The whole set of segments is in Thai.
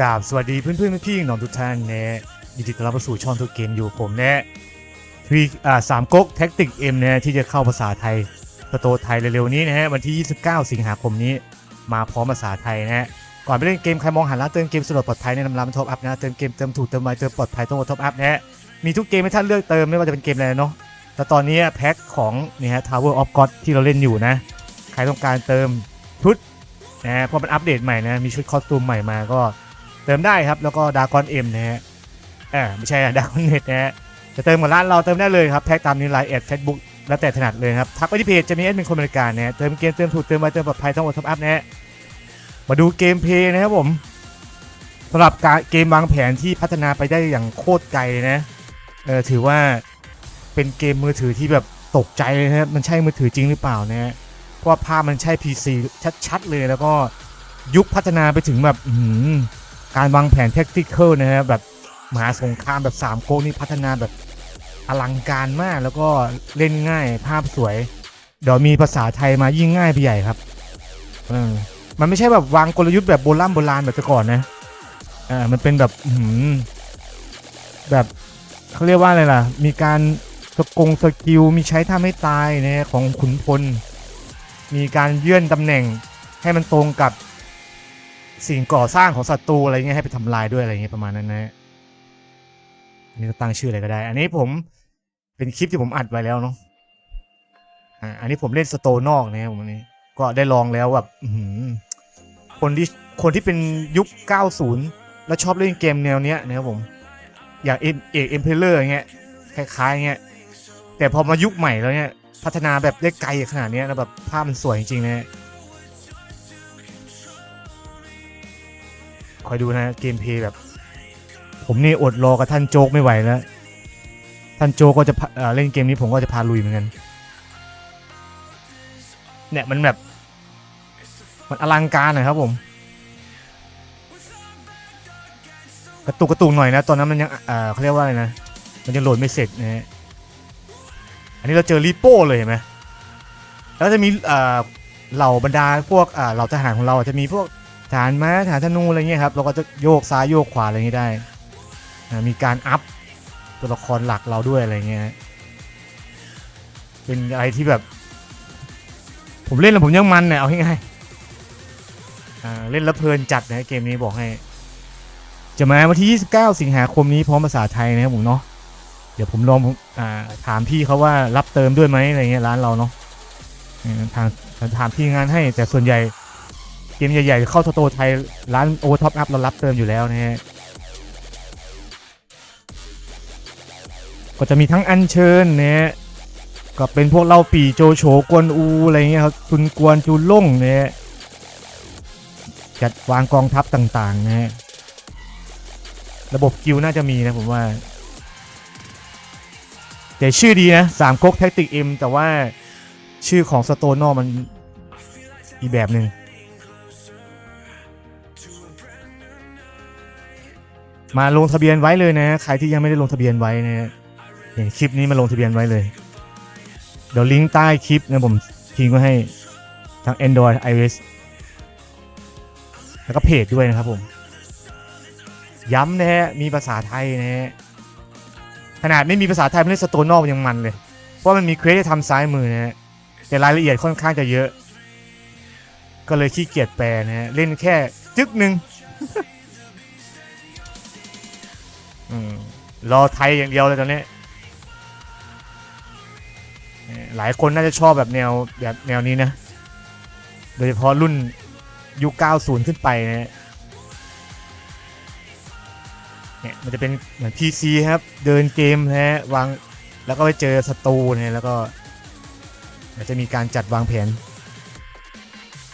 กราบสวัสดีเพื่อนเพื่อนๆพี่น้องทุกท่านนะยินดีต้อนรับสู่ช่องทุกเกมอยู่ผมนะทีอ่าสามก๊กแท็กติกเอ็มนะที่จะเข้าภาษาไทยสโตไทยเร็วๆนี้นะฮะวันที่ 29 สิงหาคมนี้ มาพร้อมภาษาไทยนะฮะก่อนไปเล่นเกมใครมองหาร้านเติมเกมสะดวกปลอดภัยแนะนำร้านท็อปอัพนะเติมเกมเติมถูกเติมไวเติมปลอดภัยต้องกดท็อปอัพนะฮะมีทุกเกมให้ท่านเลือกเติมไม่ว่าจะเป็นเกมอะไรเนาะแต่ตอนนี้แพ็คของเนี่ยฮะ Tower of God ที่เราเล่นอยู่นะใครต้องการเติมชุดนะฮะเพราะมันอัปเดตใหม่นะมีชุดคอสตูมใหม่มาก็ เติมได้ครับแล้วก็ดากอนเอ็มนะฮะเออไม่ใช่ดากอนเน็ตนะฮะจะเติมกับร้านเราเติมได้เลยครับแพ็กตามนี้ไลน์แอดเฟซบุ๊กแล้วแต่ถนัดเลยครับทักไปที่เพจจะมีแอดมินคนบริการนะฮะเติมเกมเติมถูกเติมไวเติมปลอดภัยต้องอดท็อปอัพนะฮะมาดูเกมเพย์นะครับผมสำหรับการเกมวางแผนที่พัฒนาไปได้อย่างโคตรไกลนะเออถือว่าเป็นเกมมือถือที่แบบตกใจเลยนะครับมันใช่มือถือจริงหรือเปล่านะฮะเพราะภาพมันใช่ PC ชัดๆเลยแล้วก็ยุคพัฒนาไปถึงแบบอื การวางแผนแท็กติคอลนะฮะแบบมหาสงครามแบบ3ามโกนี่พัฒนาแบบอลังการมากแล้วก็เล่นง่ายภาพสวย เดี๋ยวมีภาษาไทยมายิ่งง่ายไปใหญ่ครับอมันไม่ใช่แบบวางกลยุทธ์แบบโบราณโบราณแบบแต่ก่อนนะอ่ามันเป็นแบบแบบเขาเรียกว่าอะไรล่ะ มีการสกงสกิลมีใช้ท่าไม่ตายนะของขุนพล มีการเลื่อนตำแหน่งให้มันตรงกับ สิ่งก่อสร้างของศัตรูอะไรเงี้ยให้ไปทำลายด้วยอะไรเงี้ยประมาณนั้นนะอันนี้ก็ตั้งชื่ออะไรก็ได้ อันนี้ผมเป็นคลิปที่ผมอัดไว้แล้วเนาะอ่าอันนี้ผมเล่นสโตนอกนะครับผมอันนี้ ก็ได้ลองแล้วแบบคนที่คนที่เป็นยุค 90 แล้วชอบเล่นเกมแนวเนี้ยนะครับผม อย่างเอ็มเอกเอ็มเพลเลอร์เงี้ยคล้ายๆเงี้ยแต่พอมายุคใหม่แล้วเนี่ย พัฒนาแบบได้ไกลขนาดนี้แล้วแบบภาพมันสวยจริงๆนะ คอยดูนะเกมเพลย์แบบ ผมนี่อดรอกับท่านโจ๊กไม่ไหวแล้วท่านโจ๊กก็จะเเล่นเกมนี้ผมก็จะพาลุยเหมือนกัน เนี่ยมันแบบ มันอลังการนะครับผม กระตุกกระตุกหน่อยนะ ตอนนั้นมันยังเเขาเรียกว่าอะไรนะ มันยังโหลดไม่เสร็จนะฮะ อันนี้เราเจอรีโป้เลยเห็นไหมแล้วจะมีเหล่าบรรดาพวกเหล่าทหารของเราจะมีพวก ฐานม้าฐานธนูอะไรเงี้ยครับเราก็จะโยกซ้ายโยกขวาอะไรเงี้ยได้อ่ามีการอัพตัวละครหลักเราด้วยอะไรเงี้ยเป็นอะไรที่แบบ ผมเล่นแล้วผมยังมันเนี่ยเอาง่ายๆเล่นแล้วเพลินจัดนะเกมนี้บอกให้ จะมาวันที่ 29 สิงหาคมนี้พร้อมภาษาไทยนะครับผมเนาะเดี๋ยวผมลองอถามพี่เขาว่ารับเติมด้วยไหมอะไรเงี้ยร้านเราเนาะทางถามพี่งานให้แต่ส่วนใหญ่ เกมใหญ่ๆ เข้าสโตร์ไทยร้านโอท็อปอัพเรารับเติมอยู่แล้วนะฮะก็จะมีทั้งอัญเชิญนะฮะก็เป็นพวกเล่าปีโจโฉกวนอูอะไรเงี้ยครับซุนกวนจูล่งนะฮะจัดวางกองทัพต่างๆนะฮะระบบกิลน่าจะมีนะผมว่า แต่ชื่อดีนะสามก๊กแท็กติกเอ็มแต่ว่าชื่อของสโตนอมันอีแบบหนึ่ง มาลงทะเบียนไว้เลยนะใครที่ยังไม่ได้ลงทะเบียนไว้นะเห็นคลิปนี้มาลงทะเบียนไว้เลย เดี๋ยวลิงก์ใต้คลิปนะผมทิ้งไว้ให้ทั้ง Android iOS แล้วก็เพจด้วยนะครับผม ย้ำนะฮะมีภาษาไทยนะฮะขนาดไม่มีภาษาไทยไม่เล่นสโตนนอกยังมันเลย เพราะมันมีเควสให้ทำซ้ายมือนะฮะแต่รายละเอียดค่อนข้างจะเยอะ ก็เลยขี้เกียจแปลนะฮะเล่นแค่จึ๊กหนึ่ง รอไทยอย่างเดียวเลยตอนนี้หลายคนน่าจะชอบแบบแนวแบบแนวนี้นะ โดยเฉพาะรุ่นยุค 90 ขึ้นไปนะเนี่ยมันจะเป็นเหมือน PC ครับ เดินเกมนะฮะวางแล้วก็ไปเจอศัตรูนะแล้วก็จะมีการจัดวางแผน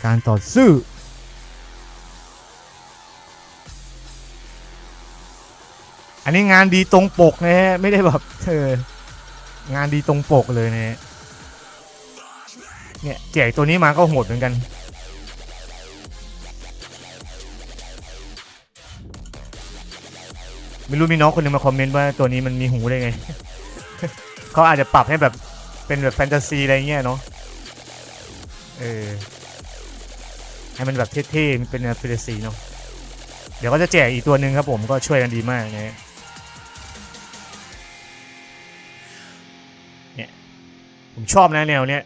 การต่อสู้ อันนี้งานดีตรงปกนะฮะไม่ได้แบบเอองานดีตรงปกเลยนะฮะเนี่ยแจกตัวนี้มาก็โหดเหมือนกัน ไม่รู้มีน้องคนหนึงมาคอมเมนต์ว่าตัวนี้มันมีหูได้ไง เขาอาจจะปรับให้แบบเป็นแบบแฟนตาซีอะไรเงี้ยเนาะเออให้มันแบบเท่ๆ มันเป็นแนวแฟนตาซีเนาะเดี๋ยวก็จะแจกอีกตัวหนึ่งครับผมก็ช่วยกันดีมากนะ เนี่ยผมชอบนะแนวเนี้ย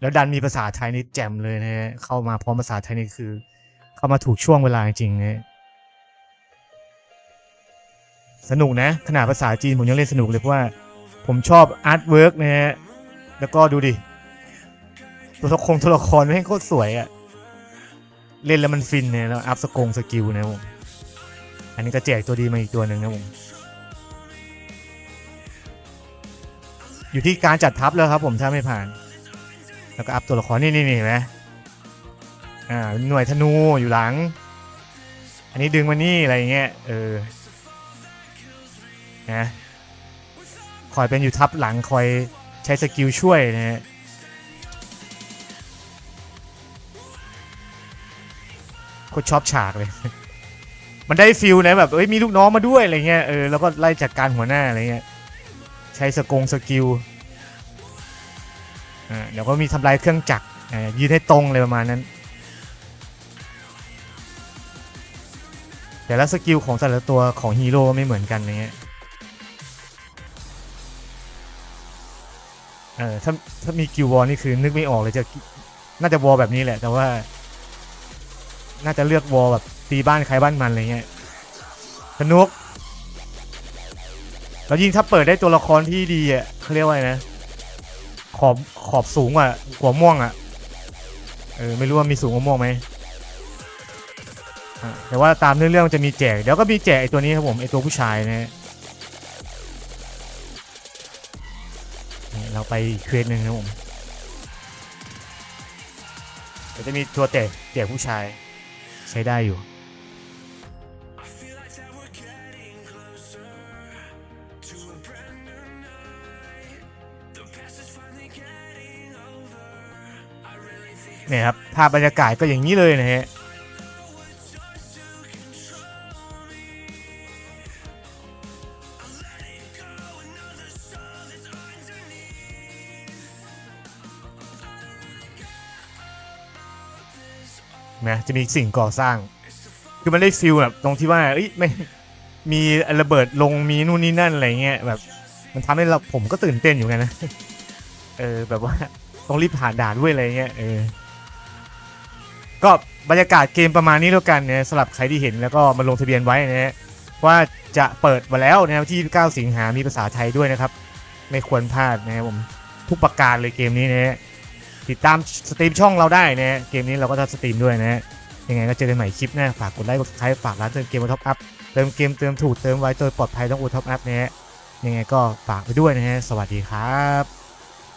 แล้วดันมีภาษาไทยนี่แจ่มเลยนะฮะเข้ามาพร้อมภาษาไทยนี่คือ เข้ามาถูกช่วงเวลาจริงๆนะฮะสนุกนะขนาดภาษาจีนผมยังเล่นสนุกเลยเพราะว่าผมชอบอาร์ตเวิร์กนะฮะแล้วก็ดูดิตัวละครตัวละครแม่งโคตรสวยอะเล่นแล้วมันฟินเนี่ยแล้วอัพสกงสกิลนะผมอันนี้ก็แจกตัวดีมาอีกตัวหนึ่งนะผม อยู่ที่การจัดทัพแล้วครับผมถ้าไม่ผ่าน แล้วก็อัพตัวละครนี่นี่นี่เห็นไหมอ่าหน่วยธนูอยู่หลัง อันนี้ดึงมานี่อะไรเงี้ยเออนะคอยเป็นอยู่ทัพหลังคอยใช้สกิลช่วยนะฮะโคตรชอบฉากเลย มันได้ฟิลนะแบบเอ้ยมีลูกน้องมาด้วยอะไรเงี้ยเออแล้วก็ไล่จัดการหัวหน้าอะไรเงี้ย ช้สกงสกิลเดี๋ยวก็มีทำลายเครื่องจักรยืนให้ตรงเลยประมาณนั้น แต่ละสกิลของแต่ละตัวของฮีโร่ไม่เหมือนกันอะไรเงี้ยเออถ้าถ้ามีกิลวอลนี่คือนึกไม่ออกเลยจะน่าจะวอลแบบนี้แหละ แต่ว่า น่าจะเลือกวอลแบบตีบ้านใครบ้านมันอะไรเงี้ยสนุก แล้วยิ่งถ้าเปิดได้ตัวละครที่ดีอะเขาเรียกว่าไงนะ ขอบขอบสูงกว่ากว่าม่วงอะ เออไม่รู้ว่ามีสูงกว่าม่วงไหมแต่ว่าตามเนื้อเรื่องจะมีแจก เดี๋ยวก็มีแจกไอตัวนี้ครับผมไอตัวผู้ชายนะฮะนี่เราไปเควสหนึ่งนะผมเดี๋ยวจะมีตัวแจกแจกผู้ชายใช้ได้อยู่ เนี่ยครับภาพบรรยากาศก็อย่างนี้เลยนะฮะนะจะมีสิ่งก่อสร้าง คือมันได้ฟิลแบบตรงที่ว่าเอ้ยไม่มีระเบิดลงมีนู่นนี่นั่นอะไรเงี้ยแบบ มันทำให้เราผมก็ตื่นเต้นอยู่ไงนะ เออแบบว่าต้องรีบผ่านด่านด้วยอะไรเงี้ยเออ ก็บรรยากาศเกมประมาณนี้แล้วกันเนี่ยสำหรับใครที่เห็นแล้วก็มาลงทะเบียนไว้นะฮะว่าจะเปิดมาแล้วนะครับที่9สิงหามีภาษาไทยด้วยนะครับ ไม่ควรพลาดนะครับผมทุกประการเลยเกมนี้นะฮะติดตามสตรีมช่องเราได้นะฮะเกมนี้เราก็จะสตรีมด้วยนะฮะยังไงก็เจอกันใหม่คลิปหน้าฝากกดไลค์กดซับสไครต์ฝากร้านเติมเกมมาท็อปอัพเติมเกมเติมถูกเติมไวเติมปลอดภัยต้องอูท็อปอัพนะฮะยังไงก็ฝากไปด้วยนะฮะสวัสดีครับ